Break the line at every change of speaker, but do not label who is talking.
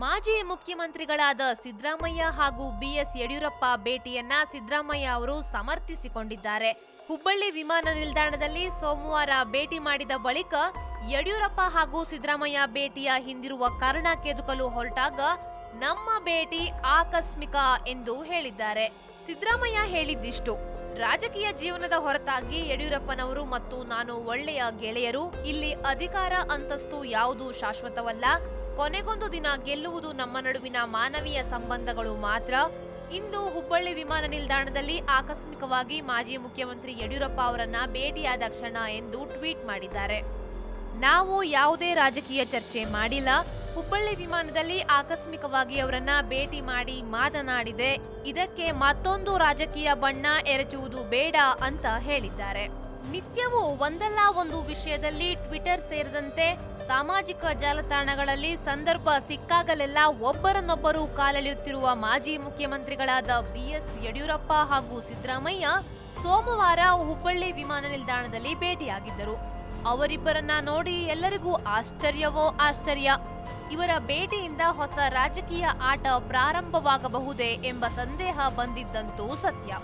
ಮಾಜಿ ಮುಖ್ಯಮಂತ್ರಿಗಳಾದ ಸಿದ್ದರಾಮಯ್ಯ ಹಾಗೂ ಬಿಎಸ್ ಯಡಿಯೂರಪ್ಪ ಭೇಟಿಯನ್ನ ಸಿದ್ದರಾಮಯ್ಯ ಅವರು ಸಮರ್ಥಿಸಿಕೊಂಡಿದ್ದಾರೆ. ಹುಬ್ಬಳ್ಳಿ ವಿಮಾನ ನಿಲ್ದಾಣದಲ್ಲಿ ಸೋಮವಾರ ಭೇಟಿ ಮಾಡಿದ ಬಳಿಕ ಯಡಿಯೂರಪ್ಪ ಹಾಗೂ ಸಿದ್ದರಾಮಯ್ಯ ಭೇಟಿಯ ಹಿಂದಿರುವ ಕಾರಣ ಕೆದುಕಲು ಹೊರಟಾಗ ನಮ್ಮ ಭೇಟಿ ಆಕಸ್ಮಿಕ ಎಂದು ಹೇಳಿದ್ದಾರೆ. ಸಿದ್ದರಾಮಯ್ಯ ಹೇಳಿದ್ದಿಷ್ಟು, ರಾಜಕೀಯ ಜೀವನದ ಹೊರತಾಗಿ ಯಡಿಯೂರಪ್ಪನವರು ಮತ್ತು ನಾನು ಒಳ್ಳೆಯ ಗೆಳೆಯರು, ಇಲ್ಲಿ ಅಧಿಕಾರ ಅಂತಸ್ತು ಯಾವುದು ಶಾಶ್ವತವಲ್ಲ ಕೊನೆಗೊಂದು ದಿನ ಗೆಲ್ಲುವುದು ನಮ್ಮ ನಡುವಿನ ಮಾನವೀಯ ಸಂಬಂಧಗಳು ಮಾತ್ರ. ಇಂದು ಹುಬ್ಬಳ್ಳಿ ವಿಮಾನ ನಿಲ್ದಾಣದಲ್ಲಿ ಆಕಸ್ಮಿಕವಾಗಿ ಮಾಜಿ ಮುಖ್ಯಮಂತ್ರಿ ಯಡಿಯೂರಪ್ಪ ಅವರನ್ನ ಭೇಟಿಯಾದ ಕ್ಷಣ ಎಂದು ಟ್ವೀಟ್ ಮಾಡಿದ್ದಾರೆ. ನಾವು ಯಾವುದೇ ರಾಜಕೀಯ ಚರ್ಚೆ ಮಾಡಿಲ್ಲ. ಹುಬ್ಬಳ್ಳಿ ವಿಮಾನದಲ್ಲಿ ಆಕಸ್ಮಿಕವಾಗಿ ಅವರನ್ನ ಭೇಟಿ ಮಾಡಿ ಮಾತನಾಡಿದೆ. ಇದಕ್ಕೆ ಮತ್ತೊಂದು ರಾಜಕೀಯ ಬಣ್ಣ ಎರಚುವುದು ಬೇಡ ಅಂತ ಹೇಳಿದ್ದಾರೆ. ನಿತ್ಯವೂ ಒಂದಲ್ಲ ಒಂದು ವಿಷಯದಲ್ಲಿ ಟ್ವಿಟರ್ ಸೇರಿದಂತೆ ಸಾಮಾಜಿಕ ಜಾಲತಾಣಗಳಲ್ಲಿ ಸಂದರ್ಭ ಸಿಕ್ಕಾಗಲೆಲ್ಲ ಒಬ್ಬರನ್ನೊಬ್ಬರು ಕಾಲೆಳೆಯುತ್ತಿರುವ ಮಾಜಿ ಮುಖ್ಯಮಂತ್ರಿಗಳಾದ ಬಿಎಸ್ ಯಡಿಯೂರಪ್ಪ ಹಾಗೂ ಸಿದ್ದರಾಮಯ್ಯ ಸೋಮವಾರ ಹುಬ್ಬಳ್ಳಿ ವಿಮಾನ ನಿಲ್ದಾಣದಲ್ಲಿ ಭೇಟಿಯಾಗಿದ್ದರು. ಅವರಿಬ್ಬರನ್ನ ನೋಡಿ ಎಲ್ಲರಿಗೂ ಆಶ್ಚರ್ಯವೋ ಆಶ್ಚರ್ಯ. ಇವರ ಭೇಟಿಯಿಂದ ಹೊಸ ರಾಜಕೀಯ ಆಟ ಪ್ರಾರಂಭವಾಗಬಹುದೇ ಎಂಬ ಸಂದೇಹ ಬಂದಿದ್ದಂತೂ ಸತ್ಯ.